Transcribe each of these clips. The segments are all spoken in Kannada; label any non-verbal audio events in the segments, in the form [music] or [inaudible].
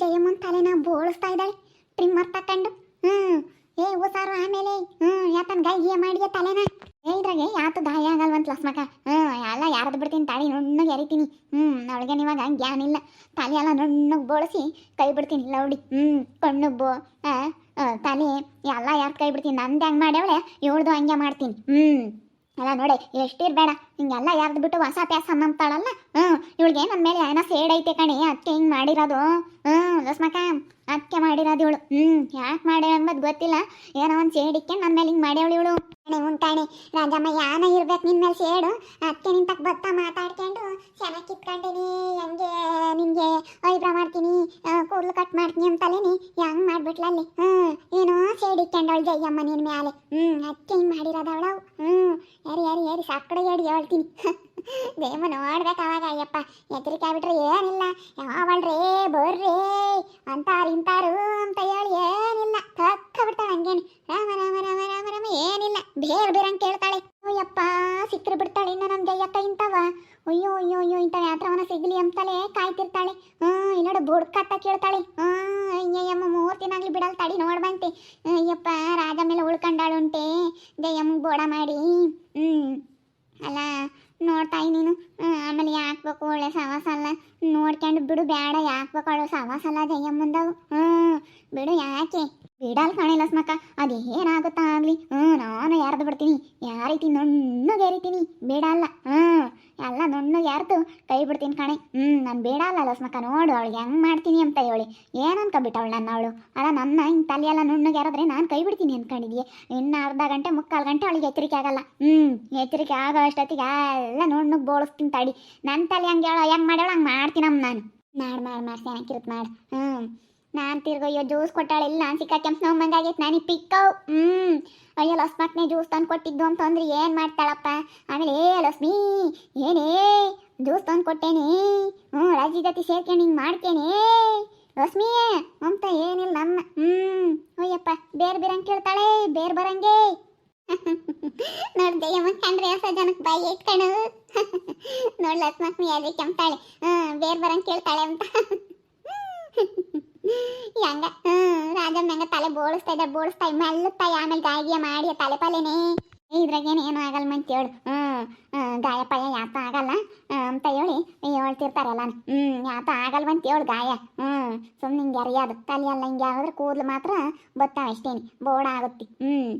ಜಯಮ್ಮನ ತಲೆನ ಬೋಳಿಸ್ತಾ ಇದ್ದಾಳೆ. ಟ್ರಿಮ್ಮರ್ ತಕೊಂಡು ಹ್ಮ್, ಏ ಹುಸಾರು ಆಮೇಲೆ, ಹ್ಮ್, ಯಾತನ್ ಗೈಗೆ ಮಾಡಿದೆ ತಲೆನ? ಹೇಳಿದ್ರಾಗೆ ಯಾತು ಗಾಯ ಆಗಲ್ವಂತ ಲಸ್ಮಕ ಹ್ಮ್ ಎಲ್ಲ ಯಾರದು ಬಿಡ್ತೀನಿ ತಾಳಿ ನುಣ್ಣಗೆ ಎರಿತೀನಿ. ಹ್ಮ್, ಅವಳಿಗೆ ಇವಾಗ ಜ್ಞಾನ ಇಲ್ಲ. ತಲೆ ಎಲ್ಲ ನುಣ್ಣಗೆ ಬೋಳಿಸಿ ಕೈ ಬಿಡ್ತೀನಿ. ಲೌಡಿ, ಹ್ಮ್, ಕಣ್ಣು ಬೋ ತಲೆ ಎಲ್ಲ ಯಾರು ಕೈ ಬಿಡ್ತೀನಿ? ನಂದು ಹೆಂಗೆ ಮಾಡ್ಯಾವಳೆ? ಇವಳ್ದು ಹಂಗೆ ಮಾಡ್ತೀನಿ. ಹ್ಮ್. ಅಲ್ಲ ನೋಡಿ, ಎಷ್ಟಿರ್ಬೇಡ. ಹಿಂಗೆಲ್ಲ ಯಾರ್ದು ಬಿಟ್ಟು ಹೊಸ ಪ್ಯಾಸ ನಂಬ್ತಾಳಲ್ಲ? ಹ್ಮ್, ಇವಳಿಗೆ ನನ್ನ ಮೇಲೆ ಏನೋ ಸೇಡ್ ಐತೆ ಕಣೆ ಅದಕ್ಕೆ ಹಿಂಗೆ ಮಾಡಿರೋದು. ಹ್ಮ್ ಲಸ್ಮಕ ಅದಕ್ಕೆ ಮಾಡಿರೋದು ಇವಳು. ಹ್ಮ್, ಯಾಕೆ ಮಾಡ್ಯಾಳ ಅಂಬದು ಗೊತ್ತಿಲ್ಲ. ಏನೋ ಒಂದು ಸೇಡಿಕ್ಕೆ ನನ್ನ ಮೇಲೆ ಹಿಂಗೆ ಮಾಡ್ಯಾವಳು ಇವಳು. ಉಂಟಾಣೆ. ರಾಜಮ್ಮ ಯಾನ ಇರ್ಬೇಕು ನಿನ್ನ ಮೇಲೆ ಸೇಡು. ಅದಕ್ಕೆ ತಕ್ಕ ಬತ್ತ ಮಾತಾಡ್ಕೊಂಡು ಚೆನ್ನಾಗಿ ಕಿತ್ಕೊಂಡೀನಿ. ಹೆಂಗೆ ನಿಮಗೆ ಐಬ್ರ ಮಾಡ್ತೀನಿ. ಕೂದಲು ಕಟ್ ಮಾಡ್ತೀನಿ ಅಂತಲೇನಿ ಹೆಂಗ್ ಮಾಡ್ಬಿಟ್ಲ ಅಲ್ಲಿ? ಹ್ಮ್, ಏನೋ ಸೇಡ್ ಇಕ್ಕೊಂಡವಳು ಜಯ್ಯಮ್ಮ ನಿನ್ ಮ್ಯಾಲೆ. ಹ್ಮ್ ಅದಕ್ಕೆ ಹಿಂಗೆ ಮಾಡಿರೋದವಳು ಹ್ಮ್ ಯಾರಿ ಯಾರಿ ಯಾರಿ ಸಾಕಡೆ ಹೇಳಿ ಹೇಳ್ತೀನಿ. [laughs] ದೇವ ನೋಡ್ಬೇಕು ಅವಾಗ, ಅಯ್ಯಪ್ಪ ಎಚ್ಚರಿಕೆ ಆಗ್ಬಿಟ್ರೆ ಏನಿಲ್ಲ. ಯಾವಳ್ರೇ, ಬರ್ರೇ, ಅಂತಾರು ಇಂತಾರು ಅಂತ ಹೇಳಿ ಏನಿಲ್ಲ. ಕಕ್ಕ ಬಿಡ್ತಾಳೆ ಹಂಗೇನು. ರಾಮ ರಾಮ ರಾಮ ರಾಮ ರಾಮ, ಏನಿಲ್ಲ. ಬೇರ್ ಬೇರೆ ಅಂತ ಕೇಳ್ತಾಳೆ. ಅಯ್ಯಪ್ಪ, ಸಿಕ್ಕರು ಬಿಡ್ತಾಳೆ ಇನ್ನು ನಮ್ಮ ಜಯ್ಯಕ್ಕ ಇಂತವ ಅಯ್ಯೋ ಅಯ್ಯೋ ಅಯ್ಯೋ ಇಂಥ ಯಾತ್ರವನ ಸಿಗ್ಲಿ ಅಂತಲೇ ಕಾಯ್ತಿರ್ತಾಳೆ. ಹ್ಮ್ ಇಲ್ಲೋಡು ಬುಡ್ಕತ್ತ ಕೇಳ್ತಾಳೆ. ಹ್ಞೂ ಅಯ್ಯಯ್ಯಮ್ಮ ಮೂರು ದಿನಾಗ್ಲಿ ಬಿಡಲ್ ತಡಿ ನೋಡ್ಬಂತೆ ಅಯ್ಯಪ್ಪ, ರಾಜ ಮೇಲೆ ಉಳ್ಕೊಂಡಾಳುಂಟೆ ಜಯಮ್ಮಗೆ ಬೋಡ ಮಾಡಿ. ಹ್ಞೂ ಅಲ್ಲ ನೋಡ್ತಾ ನೀನು. ಆಮೇಲೆ ಯಾಕ್ಬೇಕು ಒಳ್ಳೆ ಸವಾಸಲ್ಲ. ನೋಡ್ಕೊಂಡು ಬಿಡು ಬೇಡ ಯಾಕ್ಬೇಕು ಅವಳು ಸವಾಸಲ್ಲ ಮುಂದವು ಹ್ಮ್. ಬಿಡು ಯಾಕೆ? ಬಿಡಲ್ ಕಾಣಿಲ್ಲ ಅದು ಏನಾಗುತ್ತಾ ಆಗ್ಲಿ? ಹ್ಞೂ, ನಾನು ಯಾರ್ದು ಬಿಡ್ತೀನಿ? ಯಾವ ರೀತಿ ನುಣ್ಣಗೆ ಎರಿತೀನಿ? ಬಿಡಲ್ಲ. ಹ್ಞೂ, ಎಲ್ಲ ನುಣ್ಣಗೆ ಯಾರ್ದು? ಕೈ ಬಿಡ್ತೀನಿ ಕಣೆ. ಹ್ಞೂ, ನಾನು ಬಿಡಲ್ಲ ಲಸ್ಮಕ್ಕ ನೋಡು, ಅವಳು ಹೆಂಗ್ ಮಾಡ್ತೀನಿ ಅಂತ ಹೇಳಿ. ಏನು ಅನ್ಕೊಬಿಟ್ಟವಳು ನನ್ನ ಅವಳು? ಅಲ್ಲ, ನನ್ನ ಹಿಂಗೆ ತಲೆಯೆಲ್ಲ ನುಣ್ಣಗೆ ಯಾರಾದ್ರೆ ನಾನು ಕೈ ಬಿಡ್ತೀನಿ ಅನ್ಕೊಂಡಿದ್ಯೆ. ಇನ್ನು ಅರ್ಧ ಗಂಟೆ, ಮುಕ್ಕಾಲು ಗಂಟೆ ಅವಳಿಗೆ ಎಚ್ಚರಿಕೆ ಆಗಲ್ಲ. ಹ್ಞೂ, ಎಚ್ಚರಿಕೆ ಆಗೋ ಅಷ್ಟೊತ್ತಿಗೆ ಎಲ್ಲ ನುಣ್ಣಗೆ ಬೋಳಿಸ್ತೀನಿ ತಡಿ. ನನ್ನ ತಲೆ ಹಂಗೆ ಹೇಳೋ, ಹೆಂಗೆ ಮಾಡ್ಯಾಳ ಹಂಗೆ ಮಾಡ್ತೀನಮ್ಮ ನಾನು. ಮಾಡಿ ಮಾಡಿ ಮಾಡಿ ಚೆನ್ನಾಗಿರುತ್ತೆ ಮಾಡಿ. ಹ್ಞೂ. ನಾನು ತಿರ್ಗಯ್ಯೋ ಜ್ಯೂಸ್ ಕೊಟ್ಟಾಳೆ, ಇಲ್ಲ ಸಿಕ್ಕ ಕೆಂಪು ನೋವು ಮಂಗಾಗೈತೆ ನಾನು ಪಿಕ್ಕವ್ ಹ್ಞೂ ಅಯ್ಯೋ ಲಸ್ಮಕ್ನೆ ಜ್ಯೂಸ್ ತಂದು ಕೊಟ್ಟಿದ್ದು ಅಂತಂದ್ರೆ ಏನು ಮಾಡ್ತಾಳಪ್ಪ? ಆಮೇಲೆ, ಏ ಲಕ್ಷ್ಮಿ ಏನೇ? ಜ್ಯೂಸ್ ತಂದು ಕೊಟ್ಟೇನಿ. ಹ್ಞೂ ರಾಜಿ ಜೊತೆ ಸೇರ್ಕೊಂಡು ಹಿಂಗೆ ಮಾಡ್ತೇನೆ. ಲಕ್ಷ್ಮಿಯೇ ಅಂತ ಏನಿಲ್ಲ ನಮ್ಮ. ಹ್ಞೂ ಅಯ್ಯಪ್ಪ, ಬೇರೆ ಬೇರಂಗೆ ಕೇಳ್ತಾಳೆ, ಬೇರೆ ಬರಂಗೆ. [laughs] ನೋಡ್ದೆ ಯಮ್ಮ ಕಂಡ್ರೆ ಹೊಸ ಜನಕ್ಕೆ ಬಾಯಿ ಇಟ್ಕಣು [laughs] ನೋಡ್ ಲಕ್ಷ್ಮಿ ಯಾರಿಗೆ ಕೆಮ್ತಾಳೆ ಹ್ಮ್, ಬೇರೆ ಬರಂಗ್ ಕೇಳ್ತಾಳೆ ಅಂತ. [laughs] ಹೆಂಗ ಹ್ಮ್, ರಾಜಮ್ಮ ಹೆಂಗ ತಲೆ ಬೋಳಿಸ್ತಾ ಇದ್ದ ಬೋಳಿಸ್ತಾ ಮೆಲ್ಲುತ್ತಾ ಆಮೇಲೆ ಗಾಯಿಗೆ ಮಾಡಿ ತಲೆ ಪಲೆನೇ. ಇದ್ರಾಗೇನು ಏನು ಆಗಲ್ಲ ಅಂತ ಹೇಳು. ಹ್ಮ್ ಗಾಯ ಪಾಯ ಯಾತ ಆಗಲ್ಲ ಅಂತ ಹೇಳಿ ಹೇಳ್ತಿರ್ತಾರಲ್ಲ ಹ್ಮ್ ಯಾತ ಆಗಲ್ವಂತ ಹೇಳು ಗಾಯ. ಹ್ಮ್ ಸುಮ್ಮನೆ ಹಿಂಗೆ ಎರಿಯೋದು ತಲೆ ಎಲ್ಲ ಹಿಂಗೆ ಆದ್ರೆ ಕೂದಲು ಮಾತ್ರ ಬತ್ತಾವ ಅಷ್ಟೇನಿ. ಬೋಡ ಆಗುತ್ತೆ. ಹ್ಮ್.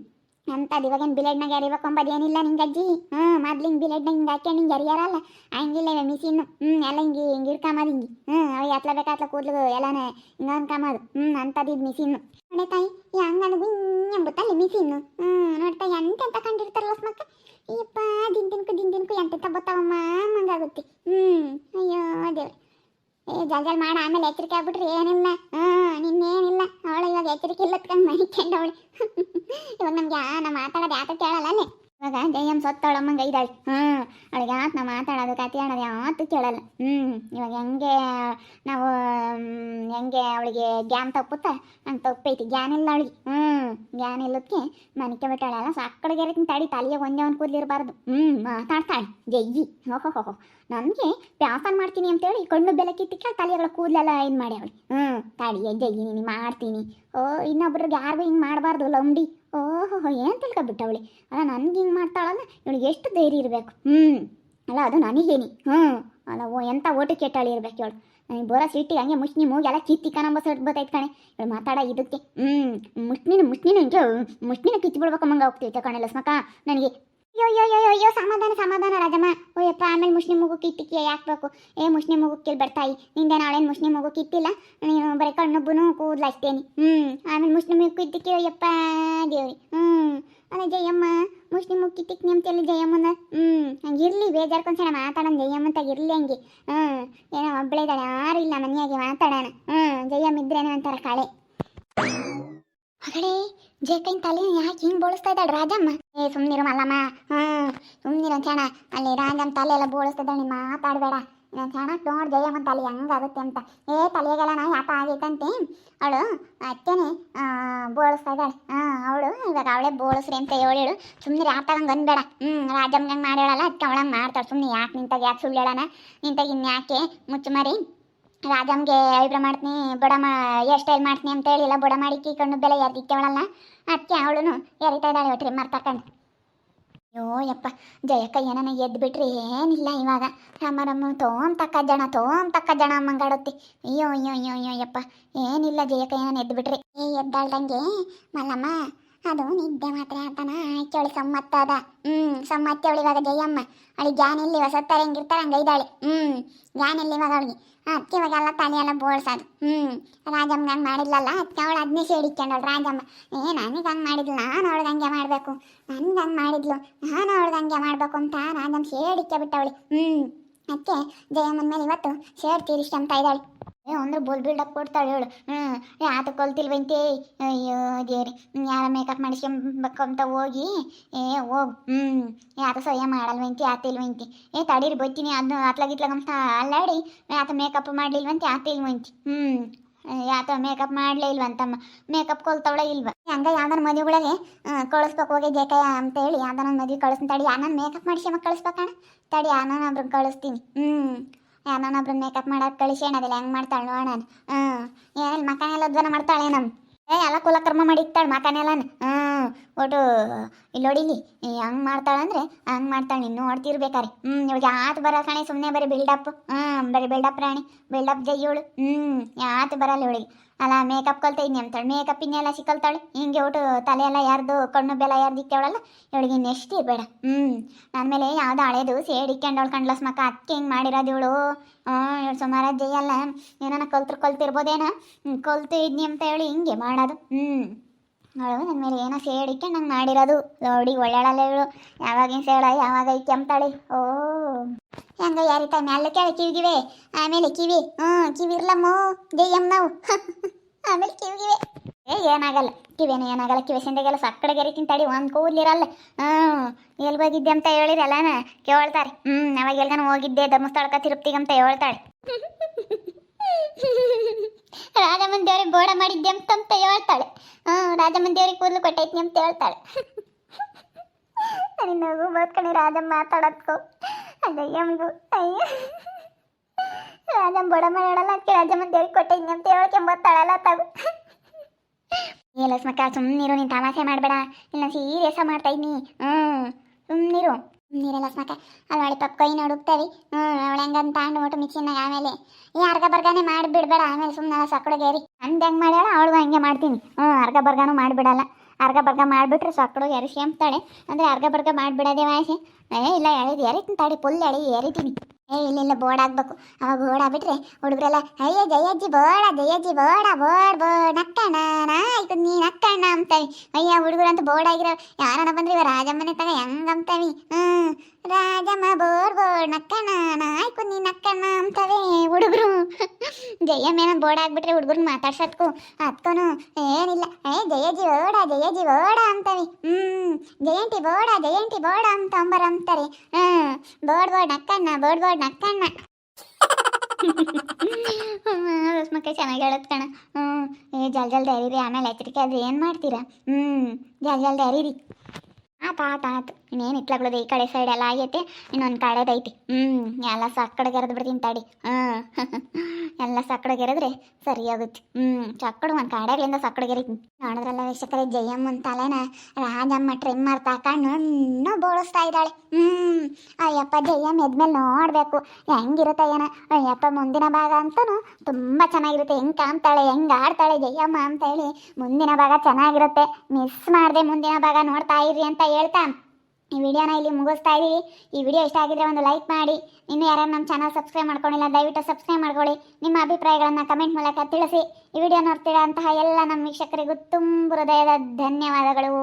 ಅಂತದ್ ಇವಾಗೇನು ಬಿಲೆಡ್ನಾಗ ಎರಿಬೇಕೊಂಬದು ಏನಿಲ್ಲ ನಿಂಗೆ ಅಜ್ಜಿ? ಹ್ಞೂ ಮೊದ್ಲು ಹಿಂಗೆ ಬಿಲೆಡ್ನಾಗ ಹಿಂಗೆ ಹಾಕ್ಯಂಡು ಹಿಂಗೆ ಎರಿಯಾರಲ್ಲ ಹಂಗಿಲ್ಲ ಮಿಸಿನ್ನು ಹ್ಞೂ ಎಲ್ಲ ಹಿಂಗೆ ಹಿಂಗೆ ಇಡ್ಕೊಂಬದು ಹಿಂಗೆ. ಹ್ಞೂ ಅವು ಎತ್ಲ ಬೇಕಾತ್ಲ ಕೂದಲು ಎಲ್ಲನೇ ಹಿಂಗೆ ಅನ್ಕೊಂಬದು. ಹ್ಞೂ ಅಂಥದ್ದು ಇದು ಮಿಸಿನ್ನು ನೋಡಿ ತಾಯಿ ಹೆಂಗೆ ಅದು ಹಿಂಗೆ ಮಿಸಿನ್ನು ಹ್ಞೂ ನೋಡ್ತಾ ಎಂತೆಂತ ಕಂಡಿರ್ತಾರಲ್ಲ ಮಕ್ಕ ಈಪ್ಪ ದಿನ ದಿನಕ್ಕೂ ದಿನ ದಿನಕ್ಕೂ ಎಂತೆಂತ ಬತ್ತಾವಮ್ಮ, ಹಂಗಾಗುತ್ತೆ. ಹ್ಞೂ ಏ ಜಲ್ ಜಲ್ ಮಾಡ, ಆಮೇಲೆ ಎಚ್ಚರಿಕೆ ಆಗ್ಬಿಟ್ರೆ ಏನಿಲ್ಲ. ಹಾಂ ನಿನ್ನೇನಿಲ್ಲ ಅವಳು ಇವಾಗ ಎಚ್ಚರಿಕೆ ಇಲ್ಲ ಮನಿಕೊಂಡವಳು [laughs] ಇವಾಗ ನಮ್ಗೆ ಆ ನಾ ಮಾತಾಡೋದು ಯಾಕೆ ಕೇಳಲ್ಲ ಅಲ್ಲೇ. ಇವಾಗ ಜಯಮ್ ಸತ್ತವಳಮ್ಮಂಗೆ ಇದ್ದಾಳೆ. ಹ್ಞೂ ಅವಳಿಗೆ ಆತ್ನ ಮಾತಾಡೋದು, ಕತೆ ಆಡೋದು ಯಾವತ್ತೂ ಕೇಳಲ್ಲ. ಹ್ಞೂ ಇವಾಗ ಹೆಂಗೆ ನಾವು ಹೆಂಗೆ ಅವಳಿಗೆ ಜ್ಞಾನ ತಪ್ಪುತ್ತಾ? ಹಂಗೆ ತಪ್ಪೈತಿ. ಜ್ಞಾನ ಇಲ್ಲ ಅವಳಿಗೆ. ಹ್ಞೂ ಜ್ಞಾನ ಇಲ್ಲದಕ್ಕೆ ಮನಿಕೆ ಬಿಟ್ಟಾಳಲ್ಲ. ಗೆರೆ ತಡಿ, ತಲೆಗೆ ಒಂದೇ ಒಂದು ಕೂದಲಿರಬಾರ್ದು ಹ್ಞೂ ಮಾತಾಡ್ತಾಳೆ. ಜಯ್ಯಿ ಓಹೋ ಹೋ ನನಗೆ ವ್ಯಾಪಾರ ಮಾಡ್ತೀನಿ ಅಂತೇಳಿ ಕಣ್ಣು ಬೆಲೆ ಕೇಳ ತಲೆಗಳ ಕೂದಲೆಲ್ಲ ಏನು ಮಾಡಿ ಅವಳಿ ಹ್ಞೂ ತಡಿ ಜಯ್ಯಿ ನೀನು ಮಾಡ್ತೀನಿ. ಓ, ಇನ್ನೊಬ್ರಿಗೆ ಯಾರು ಹಿಂಗೆ ಮಾಡಬಾರ್ದು ಲಂಬಡಿ ಓಹೋ ಏನು ತಿಳ್ಕೊಬಿಟ್ಟವಳೆ ಅಲ್ಲ, ನನಗೆ ಹಿಂಗೆ ಮಾಡ್ತಾಳಲ್ಲ, ಇವಳಿಗೆ ಎಷ್ಟು ಧೈರ್ಯ ಇರಬೇಕು? ಹ್ಞೂ ಅಲ್ಲ, ಅದು ನನಗೇನಿ ಹ್ಞೂ ಅಲ್ಲ, ಓ ಎಂಥ ಓಟು ಕೆಟ್ಟಾಳಿ ಇರ್ಬೇಕು ಇವಳು. ನನಗೆ ಬರೋ ಸಿಟ್ಟಿ, ಹಂಗೆ ಮುಷ್ಣಿ ಮೂಗೆಲ್ಲ ಕಿತ್ತಿ ಕಣಂಬ ಸಟ್ ಬತ್ತೈತೆ ಕಣೆ. ಇವಳು ಮಾತಾಡ ಇದಕ್ಕೆ. ಹ್ಞೂ ಮುಷ್ಣಿನ ಮುಷ್ಣಿನ ಹಿಂಗೆ ಮುಷ್ಣಿನ ಕಿಚ್ಚಿ ಬಿಡ್ಬೇಕಮ್ಮಂಗೆ ಹೋಗ್ತೈತೆ ಕಣೆ ಲಸ್ಮಕ್ಕ. ನನಗೆ ಅಯ್ಯೋ ಅಯ್ಯೋ ಯೋ ಅಯ್ಯೋ, ಸಮಾಧಾನ ಸಮಾಧಾನ ರಾಜಮ್ಮ. ಓಯಪ್ಪ ಆಮೇಲೆ ಮುಷ್ಣಿ ಮಗು ಕಿತ್ತಿಕ್ಕಿ ಯಾಕ್ಬೇಕು ಏ ಮುಷ್ಣಿ ಮಗು ಕಿಲ್ಬರ್ತಾಯಿ ನಿಂದೆ ನಾಳೇನು ಮುಷ್ಣಿ ಮಗು ಕಿತ್ತಿಲ್ಲ ನೀನು ಬರೀ ಕಣ್ಣೊಬ್ಬನು ಕೂದಲು ಹ್ಞೂ ಆಮೇಲೆ ಮುಷ್ಣಿ ಮಗು ಕಿತ್ತಿಕ್ಕಿ ಅಯ್ಯಪ್ಪ ದೇವ್ರಿ. ಹ್ಞೂ ಅಲ್ಲ ಜಯಮ್ಮ ಮುಷ್ಣಿ ಮಗು ಕಿತ್ತಿಕ್ ನಿಮ್ತೆಲ್ಲ ಜಯಮ್ಮನ ಹ್ಞೂ ಹಂಗೆ ಇರಲಿ ಬೇಜಾರ್ಕೊಂಡ್ಸಣ ಮಾತಾಡೋಣ ಅಂತ ಇರಲಿ ಹಂಗೆ. ಹ್ಞೂ ಏನೋ ಒಬ್ಬಳೇ ಇದ್ದಾಳೆ ಯಾರು ಇಲ್ಲ ಮನೆಯಾಗೆ ಮಾತಾಡೋಣ. ಹ್ಞೂ ಜಯಮ್ಮ ಇದ್ರೇನೆ ಕಾಳೆ ಕಳೆ. ಹೊಗಡೆ ಜೇಕೈನ್ ತಲೆ ಯಾಕೆ ಹಿಂಗೆ ಬೋಳಿಸ್ತಾ ಇದ್ದಾಳೆ ರಾಜಮ್ಮ? ಏ ಸುಮ್ಮನಿರು ಮಲ್ಲಮ್ಮ. ಹ್ಞೂ ಸುಮ್ಮನಿರು ಚಣ ಅಲ್ಲಿ ರಾಜಮ್ಮ ತಲೆ ಎಲ್ಲ ಬೋಳಿಸ್ತಾ ಇದ್ದಾಳೆ, ನೀನು ಮಾತಾಡಬೇಡ. ಚೆನ್ನಾಗಿ ನೋಡಿ ಜಯಮ್ಮನ ತಲೆ ಹೆಂಗಾಗುತ್ತೆ ಅಂತ. ಏ, ತಲೆಗೆಲ್ಲ ನಾ ಯಾಕ ಆಗೈತಂತೆ. ಅವಳು ಅತ್ತೇನೆ ಬೋಳಿಸ್ತಾ ಇದ್ದಾಳೆ. ಹಾಂ, ಅವಳು ಇವಾಗ ಅವಳೇ ಬೋಳಿಸ್ರಿ ಅಂತ ಹೇಳಿಳು. ಸುಮ್ಮನೆ ಆತಾಗಂಗೆ ಅನ್ಬೇಡ. ಹ್ಞೂ ರಾಜಮ್ಮಂಗೆ ಮಾಡ್ಯಾಳಲ್ಲ ಅದಕ್ಕೆ ಅವಳಂಗೆ ಮಾಡ್ತಾಳೆ. ಸುಮ್ಮನೆ ಯಾಕೆ ನಿಂತಾಗ ಯಾಕೆ ಸುಳ್ಳು ಹೇಳೋಣ? ನಿಂತಾಗ ಇನ್ಯಾಕೆ ಮುಚ್ಚು ಮರಿ ರಾಜಮ್ಗೆ ಐಬ್ರೋ ಮಾಡ್ತೀನಿ, ಬಡ ಮಾ ಹೇರ್ ಸ್ಟೈಲ್ ಮಾಡ್ತೀನಿ ಅಂತ ಹೇಳಿಲ್ಲ, ಬಡ ಮಾಡಿ ಕಣ್ಣು ಬೆಲೆ ಅವಳಲ್ಲ ಅದಕ್ಕೆ ಅವಳು ಎರಿತಾ ಇದ್ದಾಳೆ ಒಟ್ರಿ ಮರ್ತಕಂಡು ಅಯ್ಯೋ ಯಪ್ಪ, ಜಯಕ್ಕ ಏನನ ಎದ್ದು ಬಿಟ್ರಿ ಏನಿಲ್ಲ ಇವಾಗ. ರಾಮರಮ್ಮ ತೋಮ್ ತಕ್ಕ ಜನ ತೋಮ್ ತಕ್ಕ ಜನ ಮಂಗಾಡುತ್ತಿ ಅಯ್ಯೋ ಅಯ್ಯೋ ಅಯ್ಯೋ ಅಯ್ಯೋ, ಯಪ್ಪ, ಏನಿಲ್ಲ ಜಯಕ್ಕ ಏನನ ಎದ್ದು ಬಿಟ್ರಿ. ಏ, ಎದ್ದಾಳ್ದಂಗೆ, ಮಲ್ಲಮ್ಮ ಅದು ನಿದ್ದೆ ಮಾತ್ರ ಆತನ ಆಯ್ತವಳಿ ಸಮ್ಮತ್ತದ. ಹ್ಮ್, ಸಮ್ಮತ್ತೆ ಅವಳು ಇವಾಗ ಜಯಮ್ಮ. ಅವಳಿಗೆ ಇಲ್ಲಿ ಸತ್ತಾರೆ ಹೆಂಗಿರ್ತಾರೆ ಹಂಗೆ ಇದ್ದಾಳೆ. ಹ್ಮ್ ಇಲ್ಲಿ ಇವಾಗ ಅವಳಿಗೆ. ಅದಕ್ಕೆ ಇವಾಗ ಎಲ್ಲ ತಲೆ ಎಲ್ಲ ಬೋಳ್ಸೋದು. ಹ್ಮ್ ರಾಜಮ್ಮ ಹಂಗೆ ಮಾಡಿಲ್ಲಲ್ಲ ಅದಕ್ಕೆ ಅವಳು ಅದನ್ನೇ ಸೇಡಿಕೊಂಡವಳು ರಾಜಮ್ಮ. ಏ, ನನಗೆ ಹಂಗೆ ಮಾಡಿದ್ಲು, ನಾನು ಅವಳಿಗೆ ಹಂಗೆ ಮಾಡಬೇಕು. ನನ್ಗೆ ಹಂಗೆ ಮಾಡಿದ್ಲು, ನಾನು ಅವಳಿಗೆ ಹಂಗೆ ಮಾಡಬೇಕು ಅಂತ ರಾಜಮ್ಮ ಸೇಡಿಕೆ ಬಿಟ್ಟವಳಿ. ಹ್ಮ್ ಅದಕ್ಕೆ ಜಯಮ್ಮನ ಮೇಲೆ ಇವತ್ತು ಸೇಡ್ ತೀರಿಸ್ಕೊಂತ ಇದ್ದಾಳೆ. ಏ, ಅಂದ್ರೆ ಬೋಲ್ ಬಿಲ್ಡಪ್ ಕೊಡ್ತಾಳೆ ಹೇಳು. ಹ್ಞೂ ಆತ ಕೊಲ್ತಿಲ್ವಂತೆ ಅಯ್ಯೋ ದೇರಿ ಯಾರ ಮೇಕಪ್ ಮಾಡಿಸ್ಕೊಂಬಕ್ಕಂತ ಹೋಗಿ, ಏ, ಹೋಗು. ಹ್ಞೂ ಆತ ಸಹ್ಯ ಮಾಡಲ್ವಂತೆ ಆತಿಲ್ವಂತೆ ಏ, ತಡೀರಿ ಬತ್ತೀನಿ ಅದನ್ನ ಅತ್ಲಾಗಿತ್ಲಾಗಂತ ಅಲ್ಲಾಡಿ. ಆತ ಮೇಕಪ್ ಮಾಡಲಿಲ್ವಂತೆ ಆತಿಲ್ವಂತೆ ಹ್ಞೂ ಯಾತ ಮೇಕಪ್ ಮಾಡಲೇ ಇಲ್ವಂತಮ್ಮ ಮೇಕಪ್ ಕೊಲ್ತವಳೆ ಇಲ್ವ? ಹಂಗ ಯಾವ್ದಾನ ಮದುವೆಗಳಿಗೆ ಕಳಿಸ್ಬೇಕು ಹೋಗಿ ಜೇಕಯ್ಯ ಅಂತ ಹೇಳಿ. ಯಾವ್ದಾನ ಮದುವೆ ಕಳಿಸ್ತೀನಿ. ತಡಿ ಯಾನ ಮೇಕಪ್ ಮಾಡಿಸ್ಕೊಂಬ ಕಳಿಸ್ಬೇಕಣ್ಣ. ತಡಿ ಯಾನ ಒಬ್ರು ಕಳಿಸ್ತೀನಿ. ಹ್ಞೂ ಯಾರನ್ನೊಬ್ರು ಮೇಕಪ್ ಮಾಡಕ್ಕೆ ಕಳಿಸಿ ಅದೆಲ್ಲ ಹೆಂಗೆ ಮಾಡ್ತಾಳೆ ನೋಡೋಣ ಹ್ಞೂ ಮಕಾನ ಎಲ್ಲ ಉದ್ವನ ಮಾಡ್ತಾಳೆ ನಮ್ಮ ಏ, ಎಲ್ಲ ಕುಲಕರ್ಮ ಮಾಡಿಕ್ತಾಳೆ ಮಕಾನೆಲ್ಲನ ಹ್ಞೂ ಒಟ್ಟು, ಇಲ್ಲಿ ನೋಡಿಲಿ ಹಂಗೆ ಮಾಡ್ತಾಳೆ ಅಂದರೆ ಹಂಗೆ ಮಾಡ್ತಾಳೆ ನೀನು ನೋಡ್ತಿರ್ಬೇಕಾರೆ. ಹ್ಞೂ ಇವಾಗ ಯಾತು ಬರೋ ಕಣೆ ಸುಮ್ಮನೆ ಬರೀ ಬಿಲ್ಡಪ್ ಹ್ಞೂ ಬರೀ ಬಿಲ್ಡಪ್ ರಾಣಿ. ಬಿಲ್ಡಪ್ ಜೈಯೋಳು ಹ್ಞೂ ಯಾತು ಬರಲ್ಲ ಇವಳಿಗೆ. ಅಲ್ಲ ಮೇಕಪ್ ಕಲ್ತ ಇದ್ನಿ ಅಂತಾಳೆ. ಮೇಕಪ್ ಇನ್ನೆಲ್ಲ ಸಿಕ್ಕಲ್ತಾಳೆ. ಹಿಂಗೆ ಒಟ್ಟು ತಲೆ ಎಲ್ಲ ಯಾರ್ದು, ಕಣ್ಣು ಬೆಲ್ಲ ಯಾರ್ದು ಇಕ್ಕವಳಲ್ಲ ಇವಳಿಗೆ ನೆಕ್ಸ್ಟ್ ಇರಬೇಡ ಹ್ಞೂ ನನ್ನ ಮೇಲೆ ಯಾವ್ದು ಹಳೇದು ಸೇಡಿಕ್ಕೊಂಡವಳು ಕಂಡ್ಲಸ್ ಮಕ್ಕ ಅಕ್ಕಿ ಹಿಂಗೆ ಮಾಡಿರೋದು ಇವಳು. ಇವಳು ಸುಮಾರು ಜೈಯಲ್ಲ ಏನಾನ ಕಲ್ತ್ರು ಕಲ್ತಿರ್ಬೋದೇನ. ಕಲ್ತು ಇದ್ನಿ ಅಂತ ಹೇಳಿ ಹಿಂಗೆ ಮಾಡೋದು. ಹ್ಞೂ ಅವಳು ನನ್ನ ಮೇಲೆ ಏನೋ ಸೇಡಿಕ್ಕೆ ನಂಗೆ ಮಾಡಿರೋದು. ನೋಡಿ ಒಳ್ಳೆಳಲ್ಲ ಇವಳು. ಯಾವಾಗಿನ ಸೇಳ, ಯಾವಾಗ ಕೆಂಪ್ತಾಳೆ. ಓ ಹೆಂಗ ಯಾರಿತ ಮ್ಯಾಲೆ ಕೆಳ ಕಿವಿಗಿವೆ. ಆಮೇಲೆ ಕಿವಿ. ಹ್ಞೂ ಕಿವಿ ಇರ್ಲಮ್ಮೋ ಜಯಮ್ ನಾವು. [laughs] ಆಮೇಲೆ ಕಿವಿಗಿವೆ ಏ, ಏನಾಗಲ್ಲ. ಕಿವೇನು ಏನಾಗಲ್ಲ. ಕಿವಿ ಸಿಂದಗೆಲ್ಲ ಸಕ್ಕಡೆ ಗೆರಿತೀನಿ ತಡಿ ಒಂದು ಕೂದಲಿರಲ್ಲ. ಹ್ಞೂ ಎಲ್ಲಿ ಹೋಗಿದ್ದೆ ಅಂತ ಹೇಳಿರಲ್ಲನ ಕೇಳ್ತಾರೆ. ಹ್ಞೂ, ಅವಾಗ ಎಲ್ಗಾನ ಹೋಗಿದ್ದೆ, ಧರ್ಮಸ್ಥಳಕ್ಕೆ ತಿರುಪ್ತಿಗೆ ಅಂತ ಹೇಳ್ತಾಳೆ [laughs] ರಾಜಮ್ಮನ ದೇವ್ರಿಗೆ ಬೋಡ ಮಾಡಿದ್ದೆ ಅಂತ ಹೇಳ್ತಾಳೆ. ಹ್ಞೂ, ರಾಜಮ್ಮನ ದೇವ್ರಿಗೆ ಕೂದಲು ಕೊಟ್ಟೈತಿ ಅಂತ ಹೇಳ್ತಾಳೆ. [laughs] ನನಗೆ ನಗು ಬರ್ಕಣಿ ರಾಜಮ್ಮ ಮಾತಾಡೋದ್ಕೋ. ಎಂಬು ಅಯ್ಯ. ರಾಜಮ್ಮ ಬಡಮ್ಮ ಹೇಳಲ್ಲ ಅದಕ್ಕೆ ರಾಜಮ್ಮನ ದೇವ್ರಿಗೆ ಕೊಟ್ಟೆ ಅಂತ ಹೇಳ್ಕೊಂಬತ್ತಾಳಲ್ಲ ತಗೋ ಏ ಲಕ್ಷ್ಮಕ್ಕ ಸುಮ್ಮನಿರು ನೀನು ತಮಾಷೆ ಮಾಡಬೇಡ. ಇಲ್ಲ ಸೀರಿಯಸ್ ಮಾಡ್ತಾ ಇದ್ದೀನಿ ಹ್ಞೂ ಸುಮ್ಮನಿರು ನೀರ ಲಕ್ಷ್ಮಕ್ಕ. ಅಲ್ಲಿ ಒಳ್ಳೆ ಪಪ್ಪ ಕೈ ನೋಡುತ್ತೇವೆ ಹ್ಞೂ ಅವಳು ಹೆಂಗಂತ ಅಂಡು ಒಟ್ಟು ಮಿಕ್ಸಿನಾಗ ಆಮೇಲೆ. ಈ ಅರ್ಗ ಬರ್ಗಾನೆ ಮಾಡಿಬಿಡ್ಬೇಡ. ಆಮೇಲೆ ಸುಮ್ಮನೆ ಸಕ್ಕಡಿಗೇರಿ. ಅಂದು ಹೆಂಗೆ ಮಾಡ್ಯಾಳ? ಅವಳು ಹಂಗೆ ಮಾಡ್ತೀನಿ. ಹ್ಞೂ ಅರ್ಗ ಬರ್ಗಾನು ಮಾಡಿಬಿಡಲ್ಲ. ಅರ್ಗ ಬರ್ಗ ಮಾಡಿಬಿಟ್ರೆ ಸಕ್ಕಡು ಎರಿಸಿ ಎಂಬ್ತಾಳೆ ಅಂದರೆ ಅರ್ಗ ಬರ್ಗ ಮಾಡಿಬಿಡೋದೇ ವಾಸಿ ಏ, ಇಲ್ಲ ಎಳಿದು ಎರಿತೀನಿ ತಾಡಿ ಫುಲ್ ಎಳಿ, ಎರಿತೀನಿ. ಏ ಇಲ್ಲ ಬೋರ್ಡ್ ಆಗ್ಬೇಕು. ಅವಾಗ ಬೋರ್ಡ್ ಆಗ್ಬಿಟ್ರೆ ಹುಡುಗರೆಲ್ಲ, ಅಯ್ಯ, ಜಯಜ್ಜಿ ಬೋಡ ಜಯಜ್ಜಿ ಬೋಡ ಬೋರ್ ಬೋರ್ಡ್ ನಕ್ಕಣ್ಣ ಆಯ್ತು ನೀ ನಕ್ಕಣ್ಣ ಅಂತಾವಿ ಅಯ್ಯ ಹುಡುಗರು ಅಂತ ಬೋರ್ಡ್ ಆಗಿರೋ, ಯಾರನ್ನ ಬಂದ್ರೆ ಇವ ರಾಜಮ್ಮನೆ ತಗ ಹೆಂಗ್ ಅಂತಾವಿ ಹ್ಮ್, ರಾಜಮ್ಮ ಬೋರ್ ಬೋರ್ ನಕ್ಕಣ್ಣ ಆಯ್ತು ನೀ ನಕ್ಕಣ್ಣ ಅಂತವೆ ಹುಡುಗರು ಜಯಮ್ಮೇನ ಬೋರ್ಡ್ ಆಗ್ಬಿಟ್ರೆ ಹುಡುಗರು ಮಾತಾಡ್ಸೋದ್ಕು. ಅತ್ಕೊನು ಏನಿಲ್ಲ. ಏ ಜಯಜಿ ಬೋಡ ಜಯಜಿ ಬೋಡ ಅಂತವಿ ಹ್ಮ್, ಜಯಂತಿ ಬೋಡ ಜಯಂತಿ ಬೋಡ ಅಂತ ಅಂಬರ ಅಂತಾರೆ ಹ್ಮ್, ಬೋರ್ಡ್ ಬೋರ್ಡ್ ಅಕ್ಕಣ್ಣ ಬೋರ್ಡ್ ಬೋರ್ಡ್ ನಕ್ಕಣ್ಣ. ಮಕ್ಕಳು ಚೆನ್ನಾಗಿ ಹೇಳತ್ ಕಣ. ಹ್ಞೂ ಏ ಜಲ್ ಜಲ್ ಅರಿರಿ ಆಮೇಲೆ ಎಚ್ಚರಿಕೆ ಆದ್ರೆ ಏನು ಮಾಡ್ತೀರಾ? ಹ್ಮ್ ಜಲ್ ಜಲ್ ಅರಿರಿ ಆತ ಆತ, ಆತು. ಇನ್ನೇನು ಇಟ್ಲಾಗ್ಲದು ಈ ಕಡೆ ಸೈಡ್ ಎಲ್ಲ ಆಗೈತೆ. ಇನ್ನೊಂದು ಕಡೆದೈತಿ ಹ್ಞೂ ಎಲ್ಲ ಸಕ್ಕಡೆ ಗೆರೆದು ಬಿಡ್ತೀನಿ ತಡಿ. ಹಾಂ, [laughs] ಎಲ್ಲ ಸಕ್ಕಡೆ ಗೆರೆದ್ರೆ ಸರಿ ಆಗುತ್ತೆ. ಹ್ಞೂ ಚಕ್ಕಡು ಒಂದು ಕಡೆಗಳಿಂದ ಸಕ್ಕಡೆ ಗೆರಿತೀನಿ ನೋಡಿದ್ರಲ್ಲ ವೀಕ್ಷಕರೇ ಜಯಮ್ಮನ ತಲೆನ ರಾಜಮ್ಮ ಟ್ರಿಮ್ ಮಾಡ್ತಾಕೊಂಡು ಇನ್ನೂ ಬೋಳಿಸ್ತಾ ಇದ್ದಾಳೆ. ಹ್ಞೂ ಅಯ್ಯಪ್ಪ, ಜಯಮ್ಮ ಎದ್ಮೇಲೆ ನೋಡಬೇಕು. ಹೆಂಗಿರುತ್ತೆ ಏನ ಅಯ್ಯಪ್ಪ, ಮುಂದಿನ ಭಾಗ ಅಂತೂ ತುಂಬ ಚೆನ್ನಾಗಿರುತ್ತೆ. ಹೆಂಗೆ ಕಾಣ್ತಾಳೆ, ಹೆಂಗೆ ಆಡ್ತಾಳೆ ಜಯಮ್ಮ ಅಂತ ಹೇಳಿ ಮುಂದಿನ ಭಾಗ ಚೆನ್ನಾಗಿರುತ್ತೆ. ಮಿಸ್ ಮಾಡದೆ ಮುಂದಿನ ಭಾಗ ನೋಡ್ತಾ ಇರಿ ಅಂತ ಹೇಳ್ತಾ. ಈ ವಿಡಿಯೋನ ಇಲ್ಲಿ ಮುಗಿಸ್ತಾ ಇದ್ದೀವಿ ಈ ವಿಡಿಯೋ ಇಷ್ಟ ಆಗಿದ್ರೆ ಒಂದು ಲೈಕ್ ಮಾಡಿ. ಇನ್ನು ಯಾರ್ಯಾರು ನಮ್ಮ ಚಾನಲ್ ಸಬ್ಸ್ಕ್ರೈಬ್ ಮಾಡ್ಕೊಂಡಿಲ್ಲ, ದಯವಿಟ್ಟು ಸಬ್ಸ್ಕ್ರೈಬ್ ಮಾಡ್ಕೊಳ್ಳಿ. ನಿಮ್ಮ ಅಭಿಪ್ರಾಯಗಳನ್ನು ಕಮೆಂಟ್ ಮೂಲಕ ತಿಳಿಸಿ. ಈ ವಿಡಿಯೋ ನೋಡ್ತೀರಾ ಅಂತಹ ಎಲ್ಲ ನಮ್ಮ ವೀಕ್ಷಕರಿಗೂ ತುಂಬ ಹೃದಯದ ಧನ್ಯವಾದಗಳು.